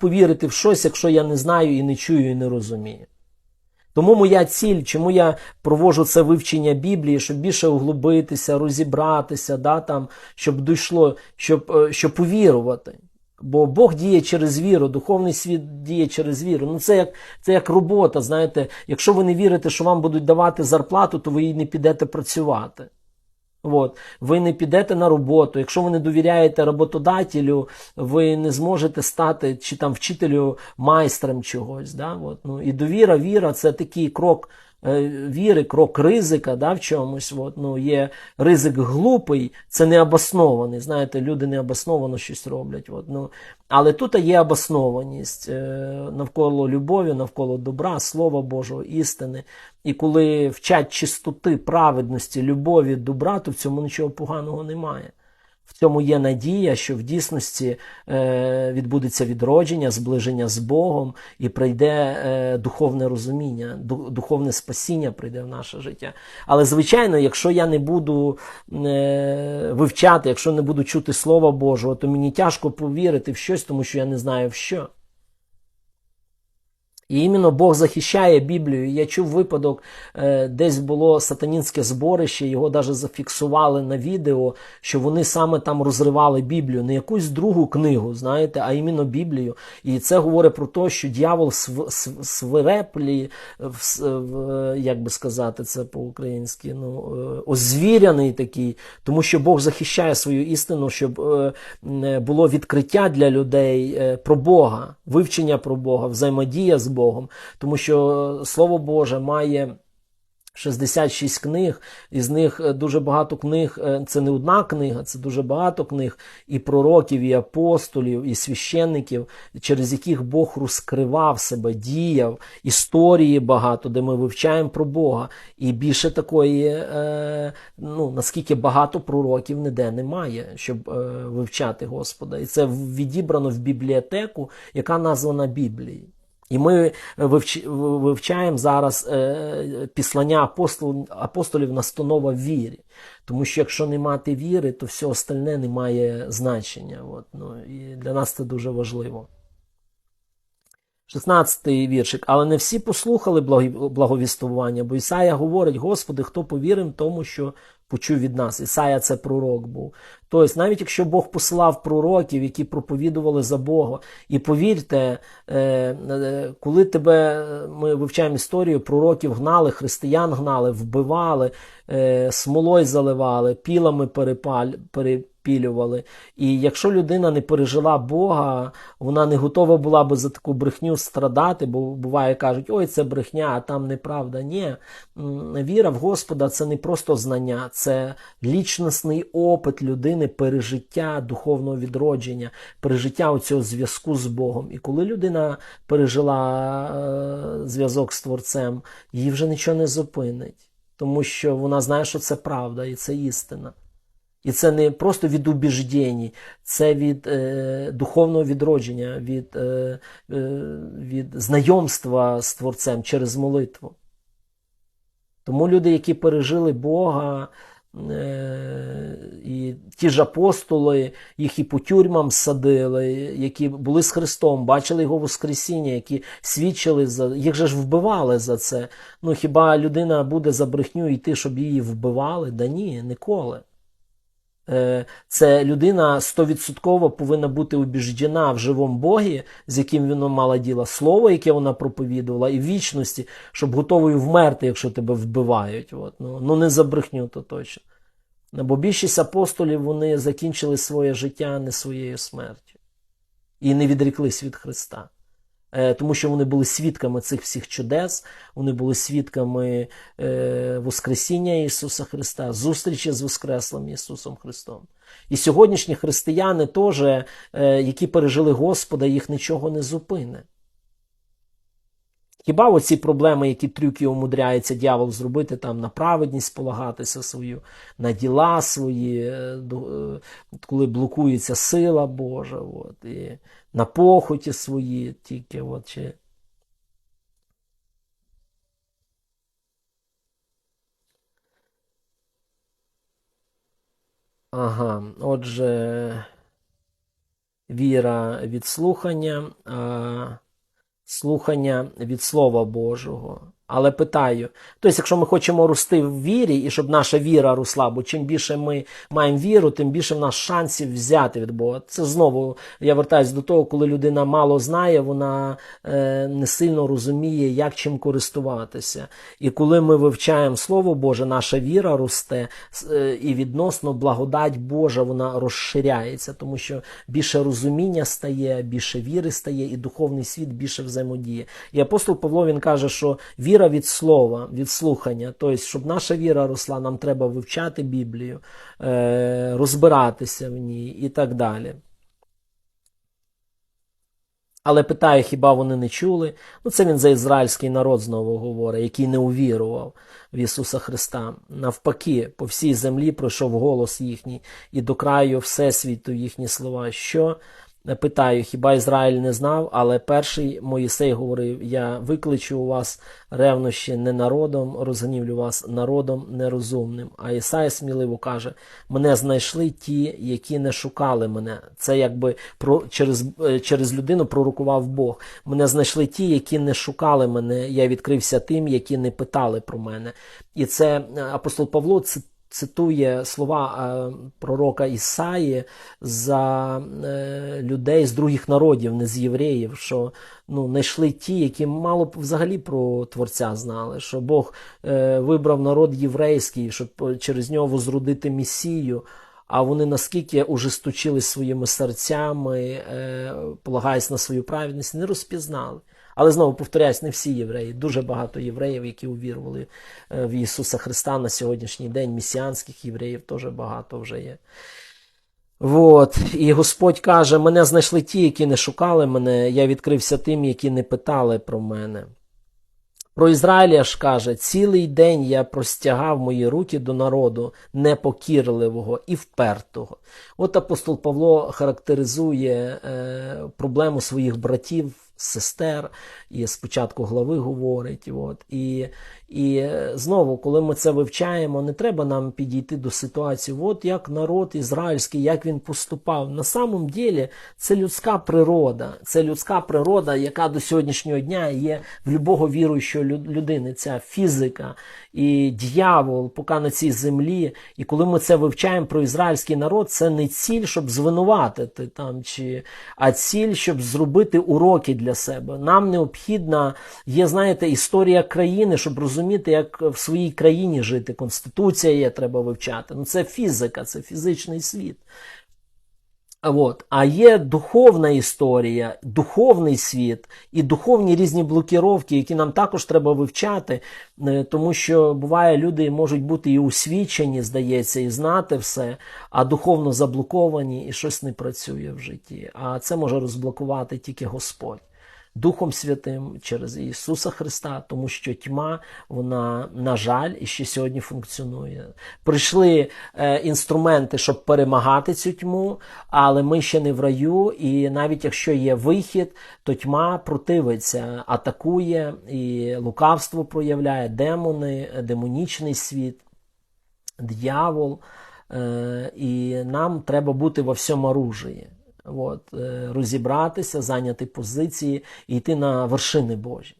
повірити в щось, якщо я не знаю і не чую, і не розумію. Тому моя ціль, чому я проводжу це вивчення Біблії, щоб більше углубитися, розібратися, да, там, щоб дійшло, щоб, е, щоб повірувати. Бо Бог діє через віру, духовний світ діє через віру. Ну це як, це як робота. Знаєте, якщо ви не вірите, що вам будуть давати зарплату, то ви і не підете працювати. От. Ви не підете на роботу. Якщо ви не довіряєте роботодателю, ви не зможете стати чи там вчителю майстром чогось. Да? От. Ну, і довіра, віра це такий крок віри, крок ризика да, в чомусь. От. Ну, є ризик глупий, це необоснований. Знаєте, люди необосновано щось роблять. От. Ну, але тут є обоснованість е, навколо любові, навколо добра, Слова Божого, істини. І коли вчать чистоти, праведності, любові, добра, то в цьому нічого поганого немає. Цьому є надія, що в дійсності е, відбудеться відродження, зближення з Богом і прийде е, духовне розуміння, духовне спасіння прийде в наше життя. Але, звичайно, якщо я не буду е, вивчати, якщо не буду чути Слова Божого, то мені тяжко повірити в щось, тому що я не знаю в що. І іменно Бог захищає Біблію. Я чув випадок, е, десь було сатанінське зборище, його навіть зафіксували на відео, що вони саме там розривали Біблію, не якусь другу книгу, знаєте, а іменно Біблію. І це говорить про те, що дьявол св- св- свиреплі, в- в- як би сказати це по-українськи, ну, е, озвіряний такий, тому що Бог захищає свою істину, щоб е, було відкриття для людей е, про Бога, вивчення про Бога, взаємодія з Богом, тому що Слово Боже має 66 книг, із них е, дуже багато книг, е, це не одна книга, це дуже багато книг і пророків, і апостолів, і священників, через яких Бог розкривав себе, діяв, історії багато, де ми вивчаємо про Бога. І більше такої, е, ну наскільки багато пророків ніде немає, щоб вивчати Господа. І це відібрано в бібліотеку, яка названа Біблією. І ми вивч- вивчаємо зараз е, післання апостол, апостолів настанова вірі. Тому що якщо не мати віри, то все остальне не має значення. От, ну, і для нас це дуже важливо. 16-й віршик. Але не всі послухали благовістування, бо Ісая говорить: Господи, хто повірив тому, що почув від нас. Ісая це пророк був. Тобто, навіть якщо Бог посилав пророків, які проповідували за Бога, і повірте, е, е, коли тебе ми вивчаємо історію, пророків гнали, християн гнали, вбивали, е, смолою заливали, пілами перепаль, перепілювали. І якщо людина не пережила Бога, вона не готова була би за таку брехню страдати, бо буває кажуть, ой, це брехня, а там неправда. Ні, віра в Господа це не просто знання, це лічностний опит людини, пережиття духовного відродження, пережиття цього зв'язку з Богом. І коли людина пережила е, зв'язок з Творцем, її вже нічого не зупинить, тому що вона знає, що це правда і це істина. І це не просто від убіждень, це від е, духовного відродження, від, е, е, від знайомства з Творцем через молитву. Тому люди, які пережили Бога, е, і ті ж апостоли, їх і по тюрмам садили, які були з Христом, бачили його Воскресіння, які свідчили за їх же ж вбивали за це. Ну хіба людина буде за брехню йти, щоб її вбивали? Да ні, ніколи. Е, Це людина стовідсотково повинна бути убіждена в живому Богі, з яким вона мала діло, слово, яке вона проповідувала, і вічності, щоб готовою вмерти, якщо тебе вбивають. От. Ну, ну не за брехню, то точно. Бо більшість апостолів вони закінчили своє життя не своєю смертю і не відріклись від Христа. Е, Тому що вони були свідками цих всіх чудес, вони були свідками е, Воскресіння Ісуса Христа, зустрічі з Воскреслим Ісусом Христом. І сьогоднішні християни теж, е, які пережили Господа, їх нічого не зупине. Хіба оці проблеми, які трюки умудряється дьявол зробити, там на праведність полагатися свою, на діла свої, е, е, коли блокується сила Божа, от, і на похоті свої тільки. От, чи... Ага, отже. віра від слухання, а слухання від Слова Божого. Але питаю, тобто, якщо ми хочемо рости в вірі, і щоб наша віра росла, бо чим більше ми маємо віру, тим більше в нас шансів взяти від Бога. Це знову я вертаюся до того, коли людина мало знає, вона е, не сильно розуміє, як чим користуватися. І коли ми вивчаємо Слово Боже, наша віра росте, е, і відносно благодать Божа вона розширяється, тому що більше розуміння стає, більше віри стає, і духовний світ більше взаємодіє. І апостол Павло він каже, що віра від слова, від слухання. Тобто, щоб наша віра росла, нам треба вивчати Біблію, е, розбиратися в ній і так далі. Але питаю, хіба вони не чули? Ну, це він за ізраїльський народ знову говорить, який не увірував в Ісуса Христа. Навпаки, по всій землі пройшов голос їхній, і до краю всесвіту їхні слова. Що? Питаю, хіба Ізраїль не знав, але перший Моїсей говорив: Я викличу у вас ревнощі не народом, розгнівлю вас народом нерозумним. А Ісая сміливо каже: Мене знайшли ті, які не шукали мене. Це якби про через, е, через людину пророкував Бог. Мене знайшли ті, які не шукали мене. Я відкрився тим, які не питали про мене. І це е, апостол Павло це цитує слова е, пророка Ісаї за е, людей з других народів, не з євреїв, що ну, знайшли ті, які мало б взагалі про Творця знали, що Бог е, вибрав народ єврейський, щоб через нього возродити Месію. А вони наскільки ужесточились своїми серцями, полагаясь на свою праведність, не розпізнали. Але знову повторяюсь, не всі євреї. Дуже багато євреїв, які увірували е, в Ісуса Христа на сьогоднішній день. Місіанських євреїв теж багато вже є. Вот. І Господь каже: мене знайшли ті, які не шукали мене, я відкрився тим, які не питали про мене. Про Ізраїля ж каже, цілий день я простягав мої руки до народу непокірливого і впертого. От апостол Павло характеризує е, проблему своїх братів, сестер, і спочатку глави говорить. От. І, і е, знову, коли ми це вивчаємо, не треба нам підійти до ситуації, от як народ ізраїльський, як він поступав. На самом ділі це людська природа, це людська природа, яка до сьогоднішнього дня є в любого віруючого людини. Ця фізика і дьявол, поки на цій землі. І коли ми це вивчаємо про ізраїльський народ, це не ціль, щоб звинуватити там, чи, а ціль, щоб зробити уроки для себе. Нам необхідна є, знаєте, історія країни, щоб розуміти, як в своїй країні жити. Конституція є, треба вивчати. Ну це фізика, це фізичний світ. От. А є духовна історія, духовний світ і духовні різні блокіровки, які нам також треба вивчати, е, тому що буває, люди можуть бути і усвічені, здається, і знати все, а духовно заблоковані, і щось не працює в житті. А це може розблокувати тільки Господь. Духом Святим через Ісуса Христа, тому що тьма, вона, на жаль, і ще сьогодні функціонує. Прийшли е, інструменти, щоб перемагати цю тьму, але ми ще не в раю, і навіть якщо є вихід, то тьма противиться, атакує і лукавство проявляє демони, демонічний світ, дьявол. Е, і нам треба бути во всьому оружії. От, е, розібратися, зайняти позиції і йти на вершини Божі.